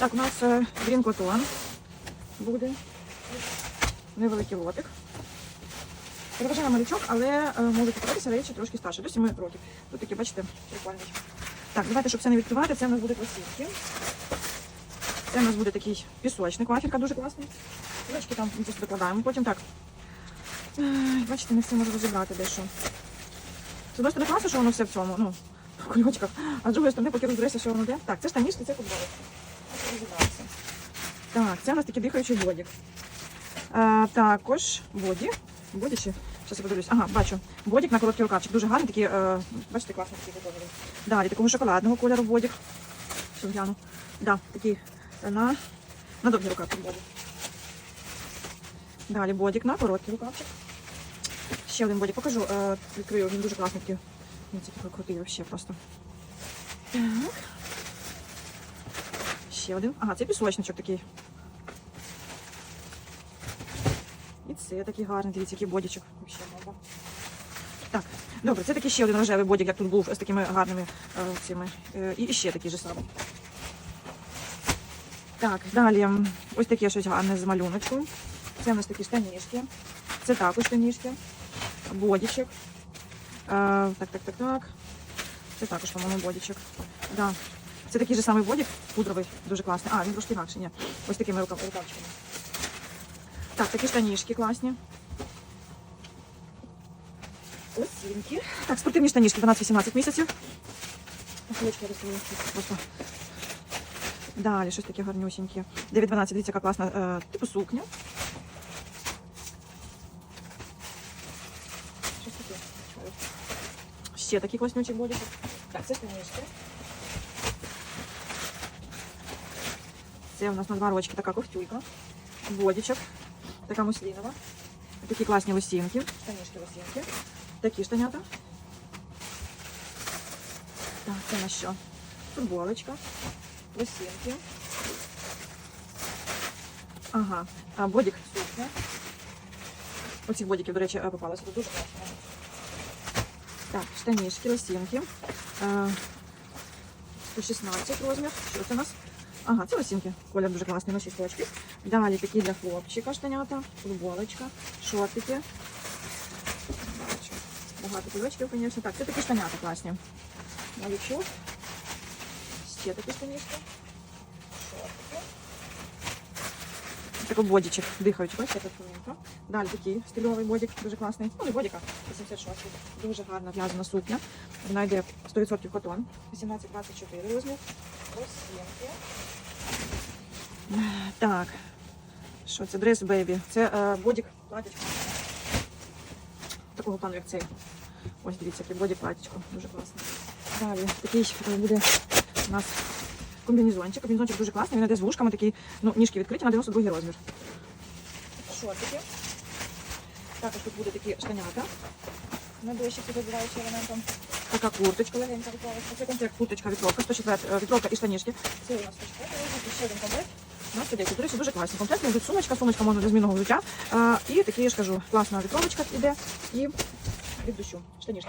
Так, у нас е, Green буде. Невеликий лотик. Переважає малючок, але е, можуть купитися речі трошки старше, до 7 років. Тут такі, бачите, прикольні. Так, давайте, щоб це не відкривати, це у нас буде класівки. Це у нас буде такий пісочник, вафелька дуже класний. Ручки там просто докладаємо. Потім так. Бачите, не все можу розібрати дещо. З одної сторони класно, що воно все в цьому, ну, в кульочках, а з другої сторони, поки розбереться, що воно де. Так, це штанішки, це футболки. Так, це у нас такий дихаючий бодік. А, також боді. Боді ще. Зараз я подивлюсь. Ага, бачу. Бодік на короткий рукавчик. Дуже гарний, такий, е, бачите, класний такий готовий. Далі такого шоколадного кольору бодік. Що гляну. Да, такий е, на, на довгий рукавчик бодік. Далі бодік на короткий рукавчик. Ще один бодік покажу. Е, відкрию, він дуже класний такий. Він такий крутий вообще просто. Так. Ще один. Ага, це пісочничок такий. І це такий гарний, дивіться, який бодічок. Так, добре, це такий ще один рожевий бодік, як тут був з такими гарними е, цими. Е, і ще такий же самий. Так, далі ось таке щось гарне з малюночком. Це у нас такі штанішки. Це також штанішки. Бодічок. Е, так, так, так, так. Це також, по-моєму, бодічок. Да. Це такий же самий бодік, пудровий, дуже класний. А, він трошки інакше, ні. Ось такими рукав, рукавчиками. Так, такі штанішки класні. Лосінки. Так, спортивні штанішки 12-18 місяців. Просто. Далі, щось таке гарнюсіньке. 9-12, дивіться, яка класна, е, типу сукня. Щось таке. Ще такі класнючі бодіки. Так, це штанішки. Це у нас на два рочки така ковтюлька. Бодічок. Така муслінова. Такі класні лосінки. Штанішки лосінки. Такі штанята. Так, це на що? Футболочка. Лосінки. Ага. А, бодік сукня. Оцих бодіків, до речі, е, попалося. Тут дуже класно. Так, штанішки, лосінки. Е, 116 розмір. Що це у нас? Ага, це лосінки. Колір дуже класний на 6 років. Далі такі для хлопчика штанята, футболочка, шортики. Багато кульочків, звісно. Так, це такі штанята класні. Малючок. Ще такі штанішки. Шортики. Такий бодічок дихаючий, бачите, тут тоненько. Далі такий стильовий бодік, дуже класний. Ну, не бодіка, 86. Дуже гарна в'язана сукня. Вона йде 100% котон. 18-24 розмір. Так. Що це? Дрес бейбі. Це е, бодік платячко. Такого плану, як цей. Ось дивіться, який бодік платячко. Дуже класно. Далі такий буде у нас комбінезончик. Комбінезончик дуже класний. Він йде з вушками, такі, ну, ніжки відкриті на 92 розмір. Шортики. Також тут буде такі штанята. На дощі підозріваючи елементом. Така курточка легенька вітровка. Це комплект курточка вітровка, 104 е, вітровка і штанішки. Це у нас 104 розмір, і ще один комплект. На 110. До речі, дуже класний комплект. Тут сумочка, сумочка можна для змінного взуття. А, і такі, я ж кажу, класна вітровочка йде і від дощу. Штанішки.